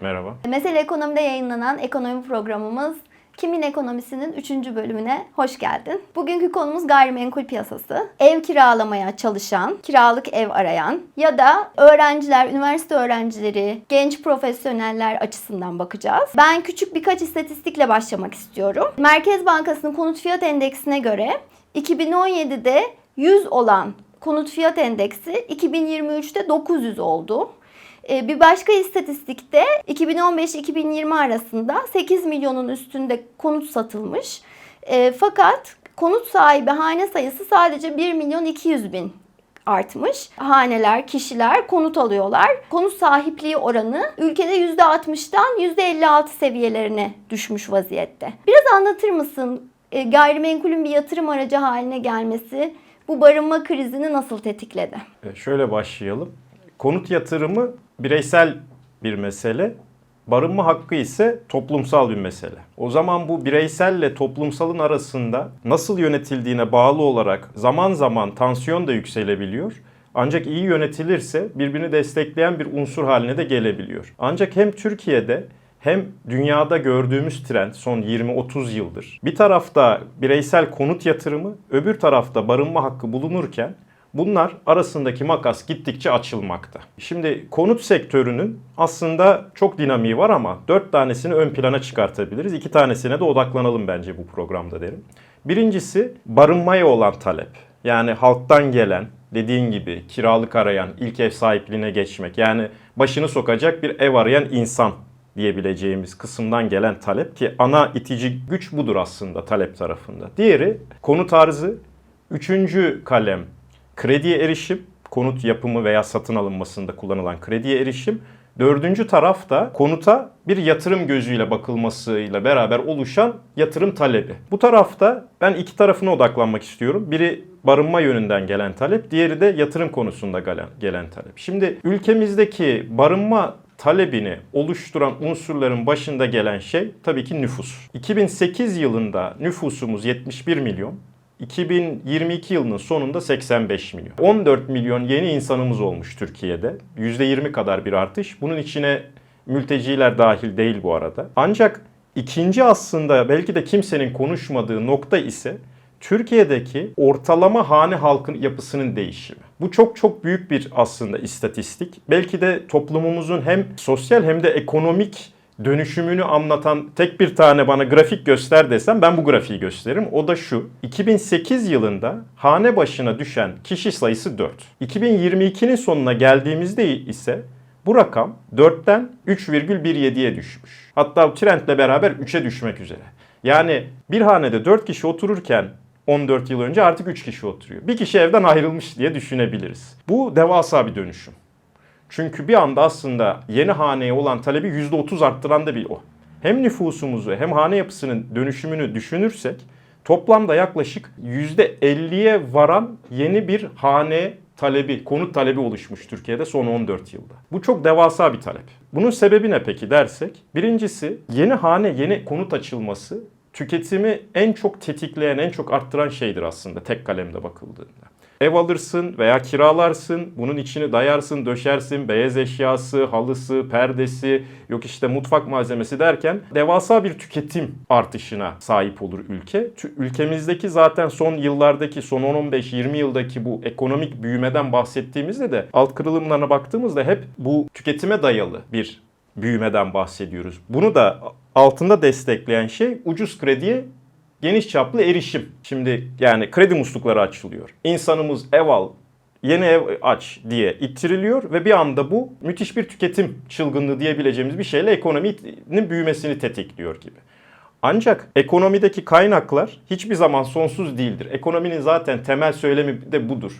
merhaba. Mesele Ekonomi'de yayınlanan ekonomi programımız Kimin Ekonomisi'nin 3. bölümüne hoş geldin. Bugünkü konumuz gayrimenkul piyasası. Ev kiralamaya çalışan, kiralık ev arayan ya da öğrenciler, üniversite öğrencileri, genç profesyoneller açısından bakacağız. Ben küçük birkaç istatistikle başlamak istiyorum. Merkez Bankası'nın konut fiyat endeksine göre 2017'de 100 olan konut fiyat endeksi 2023'te 900 oldu. Ee, Bir başka istatistikte 2015-2020 arasında 8 milyonun üstünde konut satılmış. Ee, Fakat konut sahibi hane sayısı sadece 1 milyon 200 bin artmış. Haneler, kişiler konut alıyorlar. Konut sahipliği oranı ülkede %60'dan %56 seviyelerine düşmüş vaziyette. Biraz anlatır mısın e, gayrimenkulün bir yatırım aracı haline gelmesi bu barınma krizini nasıl tetikledi? Şöyle başlayalım. Konut yatırımı bireysel bir mesele. Barınma hakkı ise toplumsal bir mesele. O zaman bu bireyselle toplumsalın arasında nasıl yönetildiğine bağlı olarak zaman zaman tansiyon da yükselebiliyor. Ancak iyi yönetilirse birbirini destekleyen bir unsur haline de gelebiliyor. Ancak hem Türkiye'de hem dünyada gördüğümüz trend son 20-30 yıldır bir tarafta bireysel konut yatırımı, öbür tarafta barınma hakkı bulunurken Bunlar arasındaki makas gittikçe açılmakta. Şimdi konut sektörünün aslında çok dinamiği var ama dört tanesini ön plana çıkartabiliriz. İki tanesine de odaklanalım bence bu programda derim. Birincisi barınmaya olan talep. Yani halktan gelen, dediğin gibi kiralık arayan, ilk ev sahipliğine geçmek. Yani başını sokacak bir ev arayan insan diyebileceğimiz kısımdan gelen talep ki ana itici güç budur aslında talep tarafında. Diğeri konut arzı, üçüncü kalem krediye erişim, konut yapımı veya satın alınmasında kullanılan krediye erişim. Dördüncü taraf da konuta bir yatırım gözüyle bakılmasıyla beraber oluşan yatırım talebi. Bu tarafta ben iki tarafına odaklanmak istiyorum. Biri barınma yönünden gelen talep, diğeri de yatırım konusunda gelen, talep. Şimdi ülkemizdeki barınma talebini oluşturan unsurların başında gelen şey tabii ki nüfus. 2008 yılında nüfusumuz 71 milyon. 2022 yılının sonunda 85 milyon. 14 milyon yeni insanımız olmuş Türkiye'de. %20 kadar bir artış. Bunun içine mülteciler dahil değil bu arada. Ancak ikinci aslında belki de kimsenin konuşmadığı nokta ise Türkiye'deki ortalama hane halkın yapısının değişimi. Bu çok çok büyük bir aslında istatistik. Belki de toplumumuzun hem sosyal hem de ekonomik dönüşümünü anlatan tek bir tane bana grafik göster desem ben bu grafiği gösteririm. O da şu. 2008 yılında hane başına düşen kişi sayısı 4. 2022'nin sonuna geldiğimizde ise bu rakam 4'ten 3,17'ye düşmüş. Hatta trendle beraber 3'e düşmek üzere. Yani bir hanede 4 kişi otururken 14 yıl önce artık 3 kişi oturuyor. Bir kişi evden ayrılmış diye düşünebiliriz. Bu devasa bir dönüşüm. Çünkü bir anda aslında yeni haneye olan talebi %30 arttıran da bir o. Hem nüfusumuzu hem hane yapısının dönüşümünü düşünürsek toplamda yaklaşık %50'ye varan yeni bir hane talebi, konut talebi oluşmuş Türkiye'de son 14 yılda. Bu çok devasa bir talep. Bunun sebebi ne peki dersek? Birincisi yeni hane, yeni konut açılması tüketimi en çok tetikleyen, en çok arttıran şeydir aslında tek kalemde bakıldığında. Ev alırsın veya kiralarsın, bunun içini dayarsın, döşersin, beyaz eşyası, halısı, perdesi, yok işte mutfak malzemesi derken devasa bir tüketim artışına sahip olur ülke. Ülkemizdeki zaten son yıllardaki, son 10-15-20 yıldaki bu ekonomik büyümeden bahsettiğimizde de alt kırılımlarına baktığımızda hep bu tüketime dayalı bir büyümeden bahsediyoruz. Bunu da altında destekleyen şey ucuz krediye geniş çaplı erişim. Şimdi yani kredi muslukları açılıyor. İnsanımız ev al, yeni ev aç diye ittiriliyor ve bir anda bu müthiş bir tüketim çılgınlığı diyebileceğimiz bir şeyle ekonominin büyümesini tetikliyor gibi. Ancak ekonomideki kaynaklar hiçbir zaman sonsuz değildir. Ekonominin zaten temel söylemi de budur.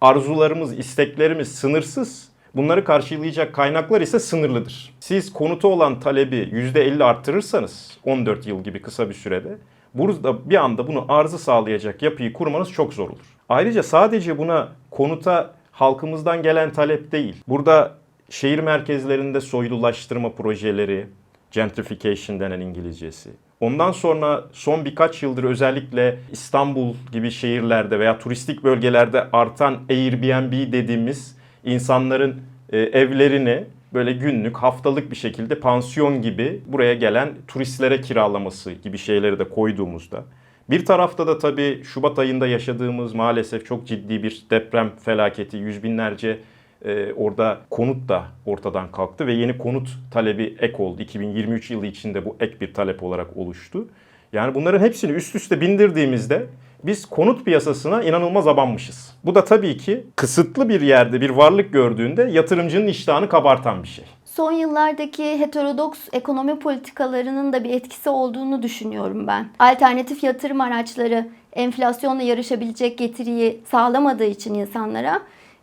Arzularımız, isteklerimiz sınırsız. Bunları karşılayacak kaynaklar ise sınırlıdır. Siz konuta olan talebi %50 arttırırsanız 14 yıl gibi kısa bir sürede burada bir anda bunu arzı sağlayacak yapıyı kurmanız çok zor olur. Ayrıca sadece buna konuta halkımızdan gelen talep değil. Burada şehir merkezlerinde soylulaştırma projeleri, gentrification denen İngilizcesi. Ondan sonra son birkaç yıldır özellikle İstanbul gibi şehirlerde veya turistik bölgelerde artan Airbnb dediğimiz insanların e, evlerini böyle günlük, haftalık bir şekilde pansiyon gibi buraya gelen turistlere kiralaması gibi şeyleri de koyduğumuzda bir tarafta da tabii Şubat ayında yaşadığımız maalesef çok ciddi bir deprem felaketi, yüz binlerce e, orada konut da ortadan kalktı ve yeni konut talebi ek oldu. 2023 yılı içinde bu ek bir talep olarak oluştu. Yani bunların hepsini üst üste bindirdiğimizde biz konut piyasasına inanılmaz abanmışız. Bu da tabii ki kısıtlı bir yerde bir varlık gördüğünde yatırımcının iştahını kabartan bir şey. Son yıllardaki heterodoks ekonomi politikalarının da bir etkisi olduğunu düşünüyorum ben. Alternatif yatırım araçları enflasyonla yarışabilecek getiriyi sağlamadığı için insanlara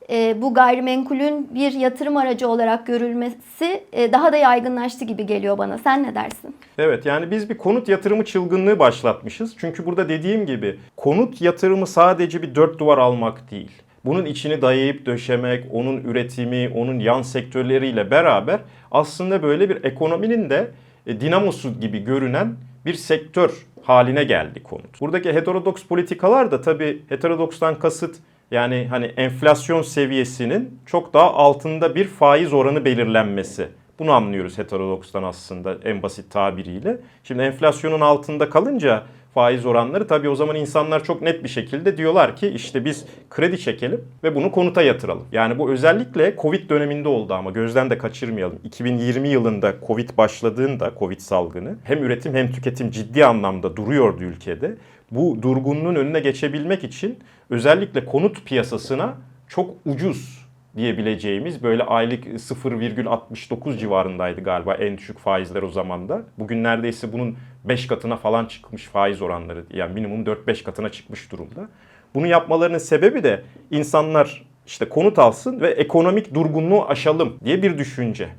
e, bu gayrimenkulün bir yatırım aracı olarak görülmesi e, daha da yaygınlaştı gibi geliyor bana. Sen ne dersin? Evet yani biz bir konut yatırımı çılgınlığı başlatmışız. Çünkü burada dediğim gibi konut yatırımı sadece bir dört duvar almak değil. Bunun içini dayayıp döşemek, onun üretimi, onun yan sektörleriyle beraber aslında böyle bir ekonominin de e, dinamosu gibi görünen bir sektör haline geldi konut. Buradaki heterodoks politikalar da tabii heterodokstan kasıt yani hani enflasyon seviyesinin çok daha altında bir faiz oranı belirlenmesi. Bunu anlıyoruz heterodokstan aslında en basit tabiriyle. Şimdi enflasyonun altında kalınca faiz oranları tabii o zaman insanlar çok net bir şekilde diyorlar ki işte biz kredi çekelim ve bunu konuta yatıralım. Yani bu özellikle Covid döneminde oldu ama gözden de kaçırmayalım. 2020 yılında Covid başladığında Covid salgını hem üretim hem tüketim ciddi anlamda duruyordu ülkede. Bu durgunluğun önüne geçebilmek için özellikle konut piyasasına çok ucuz diyebileceğimiz böyle aylık 0,69 civarındaydı galiba en düşük faizler o zaman da. Bugün neredeyse bunun 5 katına falan çıkmış faiz oranları. Yani minimum 4-5 katına çıkmış durumda. Bunu yapmalarının sebebi de insanlar işte konut alsın ve ekonomik durgunluğu aşalım diye bir düşünce.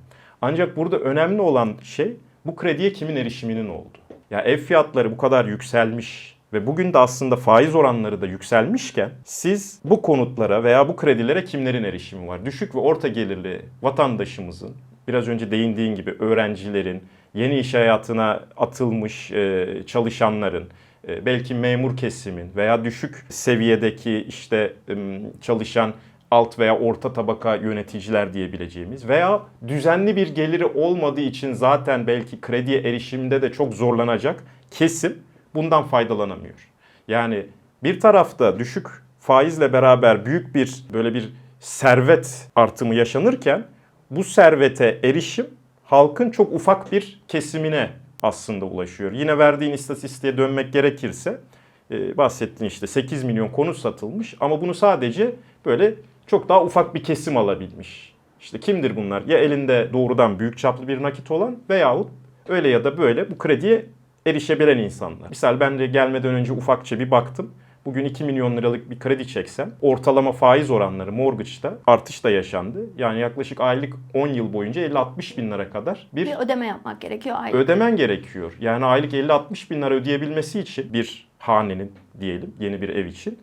Ancak burada önemli olan şey bu krediye kimin erişiminin oldu. Ya ev fiyatları bu kadar yükselmiş ve bugün de aslında faiz oranları da yükselmişken siz bu konutlara veya bu kredilere kimlerin erişimi var? Düşük ve orta gelirli vatandaşımızın, biraz önce değindiğin gibi öğrencilerin, yeni iş hayatına atılmış e, çalışanların, e, belki memur kesimin veya düşük seviyedeki işte çalışan alt veya orta tabaka yöneticiler diyebileceğimiz veya düzenli bir geliri olmadığı için zaten belki krediye erişimde de çok zorlanacak kesim bundan faydalanamıyor. Yani bir tarafta düşük faizle beraber büyük bir böyle bir servet artımı yaşanırken bu servete erişim halkın çok ufak bir kesimine aslında ulaşıyor. Yine verdiğin istatistiğe dönmek gerekirse e, bahsettiğin işte 8 milyon konut satılmış ama bunu sadece böyle çok daha ufak bir kesim alabilmiş. İşte kimdir bunlar? Ya elinde doğrudan büyük çaplı bir nakit olan veyahut öyle ya da böyle bu krediye erişebilen insanlar. Misal ben de gelmeden önce ufakça bir baktım. Bugün 2 milyon liralık bir kredi çeksem ortalama faiz oranları mortgage'da artış da yaşandı. Yani yaklaşık aylık 10 yıl boyunca 50-60 bin lira kadar bir Bir ödeme yapmak gerekiyor aylık. ödemen gerekiyor. Yani aylık 50-60 bin lira ödeyebilmesi için bir hanenin diyelim yeni bir ev için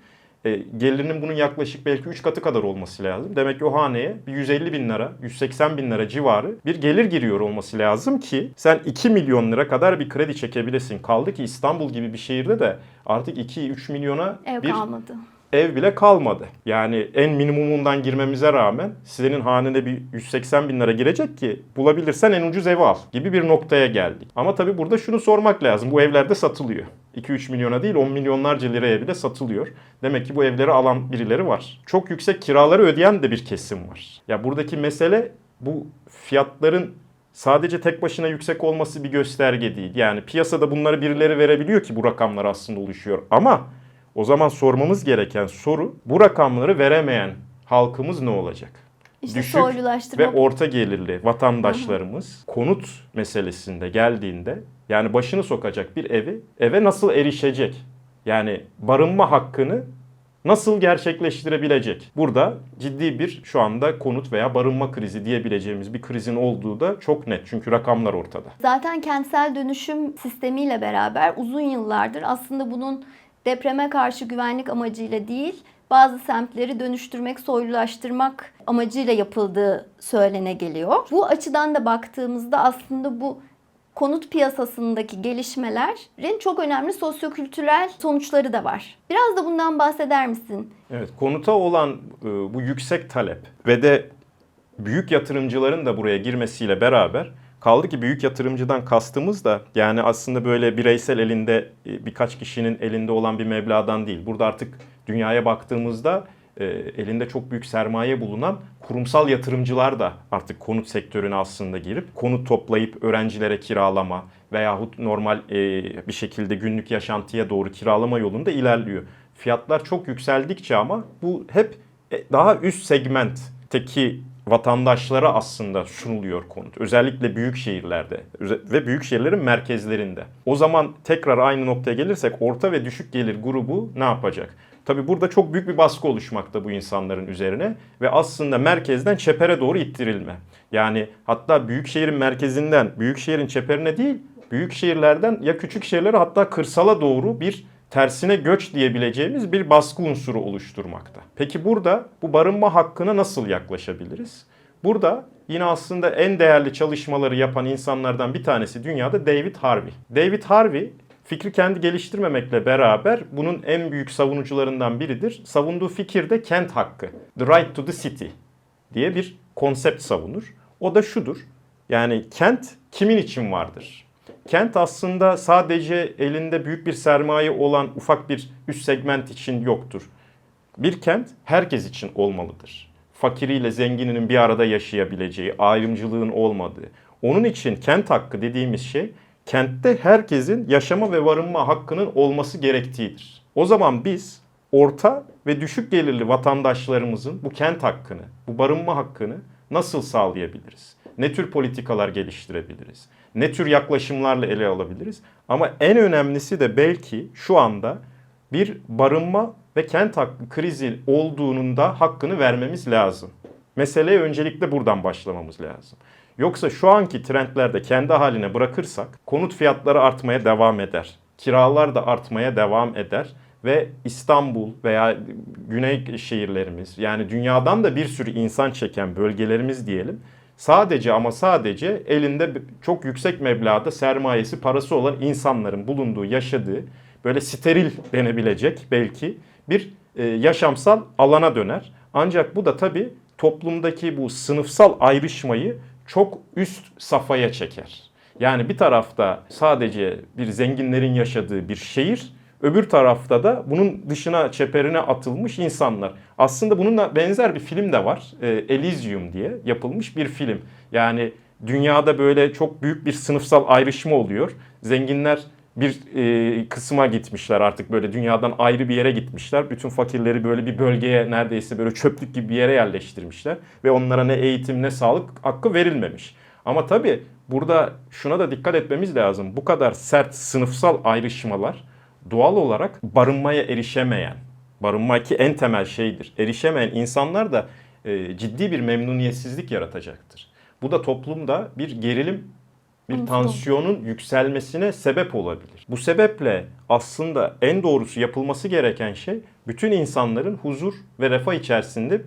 e, gelirinin bunun yaklaşık belki 3 katı kadar olması lazım. Demek ki o haneye bir 150 bin lira, 180 bin lira civarı bir gelir giriyor olması lazım ki sen 2 milyon lira kadar bir kredi çekebilesin. Kaldı ki İstanbul gibi bir şehirde de artık 2-3 milyona Ev bir kalmadı. ev bile kalmadı. Yani en minimumundan girmemize rağmen senin hanene bir 180 bin lira girecek ki bulabilirsen en ucuz evi al gibi bir noktaya geldik. Ama tabii burada şunu sormak lazım. Bu evlerde satılıyor. 2-3 milyona değil 10 milyonlarca liraya bile satılıyor. Demek ki bu evleri alan birileri var. Çok yüksek kiraları ödeyen de bir kesim var. Ya buradaki mesele bu fiyatların sadece tek başına yüksek olması bir gösterge değil. Yani piyasada bunları birileri verebiliyor ki bu rakamlar aslında oluşuyor. Ama o zaman sormamız gereken soru bu rakamları veremeyen halkımız ne olacak? İşte Düşük. Ve orta gelirli vatandaşlarımız konut meselesinde geldiğinde yani başını sokacak bir evi eve nasıl erişecek? Yani barınma hakkını nasıl gerçekleştirebilecek? Burada ciddi bir şu anda konut veya barınma krizi diyebileceğimiz bir krizin olduğu da çok net. Çünkü rakamlar ortada. Zaten kentsel dönüşüm sistemiyle beraber uzun yıllardır aslında bunun depreme karşı güvenlik amacıyla değil, bazı semtleri dönüştürmek, soylulaştırmak amacıyla yapıldığı söylene geliyor. Bu açıdan da baktığımızda aslında bu konut piyasasındaki gelişmelerin çok önemli sosyokültürel sonuçları da var. Biraz da bundan bahseder misin? Evet, konuta olan e, bu yüksek talep ve de büyük yatırımcıların da buraya girmesiyle beraber kaldı ki büyük yatırımcıdan kastımız da yani aslında böyle bireysel elinde e, birkaç kişinin elinde olan bir meblağdan değil. Burada artık dünyaya baktığımızda e, elinde çok büyük sermaye bulunan kurumsal yatırımcılar da artık konut sektörüne aslında girip konut toplayıp öğrencilere kiralama veyahut normal e, bir şekilde günlük yaşantıya doğru kiralama yolunda ilerliyor. Fiyatlar çok yükseldikçe ama bu hep daha üst segmentteki vatandaşlara aslında sunuluyor konut. Özellikle büyük şehirlerde ve büyük şehirlerin merkezlerinde. O zaman tekrar aynı noktaya gelirsek orta ve düşük gelir grubu ne yapacak? Tabi burada çok büyük bir baskı oluşmakta bu insanların üzerine ve aslında merkezden çepere doğru ittirilme. Yani hatta büyük şehrin merkezinden büyük şehrin çeperine değil, büyük şehirlerden ya küçük şehirlere hatta kırsala doğru bir tersine göç diyebileceğimiz bir baskı unsuru oluşturmakta. Peki burada bu barınma hakkına nasıl yaklaşabiliriz? Burada yine aslında en değerli çalışmaları yapan insanlardan bir tanesi dünyada David Harvey. David Harvey fikri kendi geliştirmemekle beraber bunun en büyük savunucularından biridir. Savunduğu fikir de kent hakkı. The right to the city diye bir konsept savunur. O da şudur. Yani kent kimin için vardır? Kent aslında sadece elinde büyük bir sermaye olan ufak bir üst segment için yoktur. Bir kent herkes için olmalıdır. Fakiriyle zengininin bir arada yaşayabileceği, ayrımcılığın olmadığı. Onun için kent hakkı dediğimiz şey kentte herkesin yaşama ve varınma hakkının olması gerektiğidir. O zaman biz orta ve düşük gelirli vatandaşlarımızın bu kent hakkını, bu barınma hakkını nasıl sağlayabiliriz? Ne tür politikalar geliştirebiliriz? Ne tür yaklaşımlarla ele alabiliriz? Ama en önemlisi de belki şu anda bir barınma ve kent hakkı krizi olduğunun da hakkını vermemiz lazım. Meseleye öncelikle buradan başlamamız lazım. Yoksa şu anki trendlerde kendi haline bırakırsak konut fiyatları artmaya devam eder. Kiralar da artmaya devam eder ve İstanbul veya güney şehirlerimiz yani dünyadan da bir sürü insan çeken bölgelerimiz diyelim sadece ama sadece elinde çok yüksek meblağda sermayesi parası olan insanların bulunduğu yaşadığı böyle steril denebilecek belki bir e, yaşamsal alana döner. Ancak bu da tabii toplumdaki bu sınıfsal ayrışmayı çok üst safhaya çeker. Yani bir tarafta sadece bir zenginlerin yaşadığı bir şehir, öbür tarafta da bunun dışına çeperine atılmış insanlar. Aslında bununla benzer bir film de var. E, Elysium diye yapılmış bir film. Yani dünyada böyle çok büyük bir sınıfsal ayrışma oluyor. Zenginler bir e, kısma gitmişler artık böyle dünyadan ayrı bir yere gitmişler. Bütün fakirleri böyle bir bölgeye neredeyse böyle çöplük gibi bir yere yerleştirmişler. Ve onlara ne eğitim ne sağlık hakkı verilmemiş. Ama tabii burada şuna da dikkat etmemiz lazım. Bu kadar sert sınıfsal ayrışmalar doğal olarak barınmaya erişemeyen, barınma ki en temel şeydir. Erişemeyen insanlar da e, ciddi bir memnuniyetsizlik yaratacaktır. Bu da toplumda bir gerilim bir tansiyonun yükselmesine sebep olabilir. Bu sebeple aslında en doğrusu yapılması gereken şey bütün insanların huzur ve refah içerisinde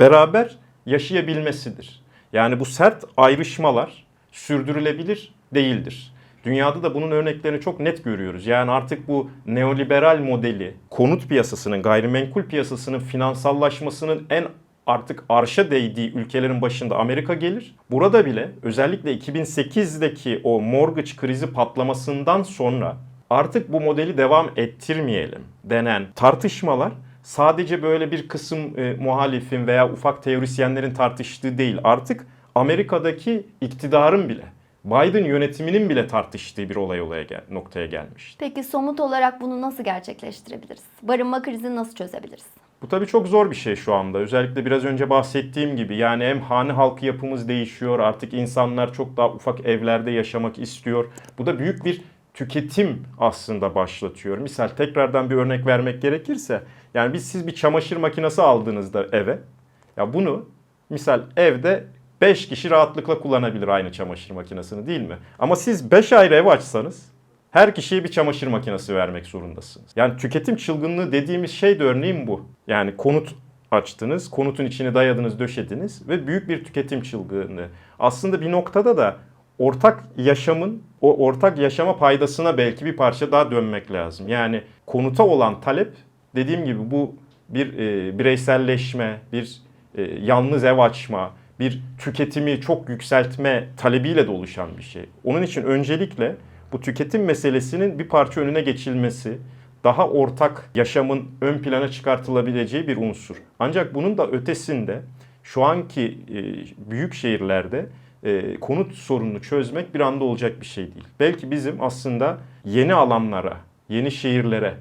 beraber yaşayabilmesidir. Yani bu sert ayrışmalar sürdürülebilir değildir. Dünyada da bunun örneklerini çok net görüyoruz. Yani artık bu neoliberal modeli konut piyasasının, gayrimenkul piyasasının finansallaşmasının en artık arşa değdiği ülkelerin başında Amerika gelir. Burada bile özellikle 2008'deki o mortgage krizi patlamasından sonra artık bu modeli devam ettirmeyelim denen tartışmalar sadece böyle bir kısım e, muhalifin veya ufak teorisyenlerin tartıştığı değil. Artık Amerika'daki iktidarın bile Biden yönetiminin bile tartıştığı bir olay olaya gel- noktaya gelmiş. Peki somut olarak bunu nasıl gerçekleştirebiliriz? Barınma krizini nasıl çözebiliriz? Bu tabii çok zor bir şey şu anda. Özellikle biraz önce bahsettiğim gibi yani hem hane halkı yapımız değişiyor. Artık insanlar çok daha ufak evlerde yaşamak istiyor. Bu da büyük bir tüketim aslında başlatıyor. Misal tekrardan bir örnek vermek gerekirse yani biz siz bir çamaşır makinesi aldığınızda eve ya bunu misal evde 5 kişi rahatlıkla kullanabilir aynı çamaşır makinesini değil mi? Ama siz 5 ayrı ev açsanız her kişiye bir çamaşır makinesi vermek zorundasınız. Yani tüketim çılgınlığı dediğimiz şey de örneğin bu. Yani konut açtınız, konutun içine dayadınız, döşediniz ve büyük bir tüketim çılgınlığı. Aslında bir noktada da ortak yaşamın, o ortak yaşama paydasına belki bir parça daha dönmek lazım. Yani konuta olan talep dediğim gibi bu bir e, bireyselleşme, bir e, yalnız ev açma, bir tüketimi çok yükseltme talebiyle de oluşan bir şey. Onun için öncelikle bu tüketim meselesinin bir parça önüne geçilmesi, daha ortak yaşamın ön plana çıkartılabileceği bir unsur. Ancak bunun da ötesinde şu anki e, büyük şehirlerde e, konut sorununu çözmek bir anda olacak bir şey değil. Belki bizim aslında yeni alanlara, yeni şehirlere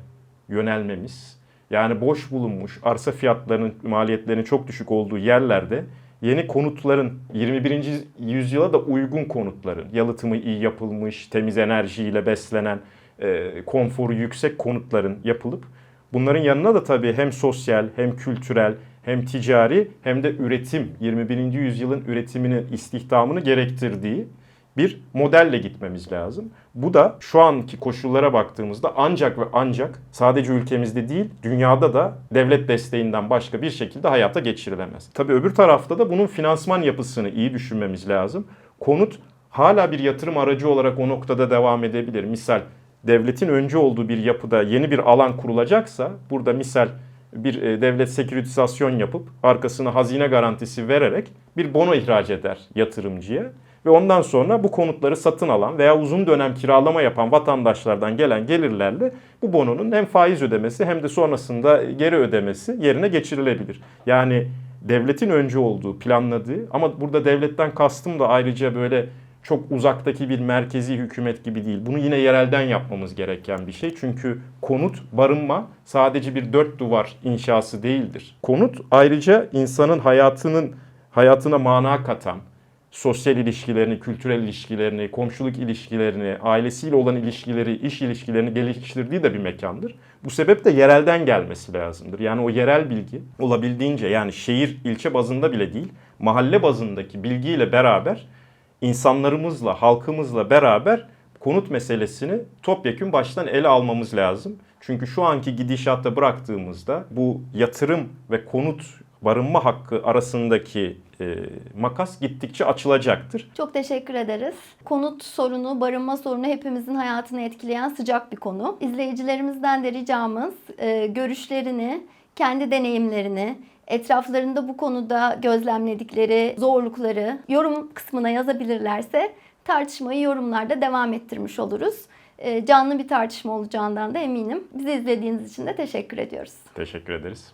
yönelmemiz, yani boş bulunmuş arsa fiyatlarının maliyetlerinin çok düşük olduğu yerlerde yeni konutların 21. yüzyıla da uygun konutların yalıtımı iyi yapılmış, temiz enerjiyle beslenen, e, konforu yüksek konutların yapılıp bunların yanına da tabii hem sosyal hem kültürel hem ticari hem de üretim 21. yüzyılın üretiminin istihdamını gerektirdiği bir modelle gitmemiz lazım. Bu da şu anki koşullara baktığımızda ancak ve ancak sadece ülkemizde değil dünyada da devlet desteğinden başka bir şekilde hayata geçirilemez. Tabii öbür tarafta da bunun finansman yapısını iyi düşünmemiz lazım. Konut hala bir yatırım aracı olarak o noktada devam edebilir. Misal devletin önce olduğu bir yapıda yeni bir alan kurulacaksa burada misal bir e, devlet seküritizasyon yapıp arkasına hazine garantisi vererek bir bono ihraç eder yatırımcıya ve ondan sonra bu konutları satın alan veya uzun dönem kiralama yapan vatandaşlardan gelen gelirlerle bu bononun hem faiz ödemesi hem de sonrasında geri ödemesi yerine geçirilebilir. Yani devletin önce olduğu, planladığı ama burada devletten kastım da ayrıca böyle çok uzaktaki bir merkezi hükümet gibi değil. Bunu yine yerelden yapmamız gereken bir şey. Çünkü konut, barınma sadece bir dört duvar inşası değildir. Konut ayrıca insanın hayatının hayatına mana katan, sosyal ilişkilerini, kültürel ilişkilerini, komşuluk ilişkilerini, ailesiyle olan ilişkileri, iş ilişkilerini geliştirdiği de bir mekandır. Bu sebeple yerelden gelmesi lazımdır. Yani o yerel bilgi olabildiğince yani şehir, ilçe bazında bile değil, mahalle bazındaki bilgiyle beraber insanlarımızla, halkımızla beraber konut meselesini topyekün baştan ele almamız lazım. Çünkü şu anki gidişatta bıraktığımızda bu yatırım ve konut barınma hakkı arasındaki e, makas gittikçe açılacaktır. Çok teşekkür ederiz. Konut sorunu, barınma sorunu hepimizin hayatını etkileyen sıcak bir konu. İzleyicilerimizden de ricamız e, görüşlerini, kendi deneyimlerini, etraflarında bu konuda gözlemledikleri zorlukları yorum kısmına yazabilirlerse tartışmayı yorumlarda devam ettirmiş oluruz. E, canlı bir tartışma olacağından da eminim. Bizi izlediğiniz için de teşekkür ediyoruz. Teşekkür ederiz.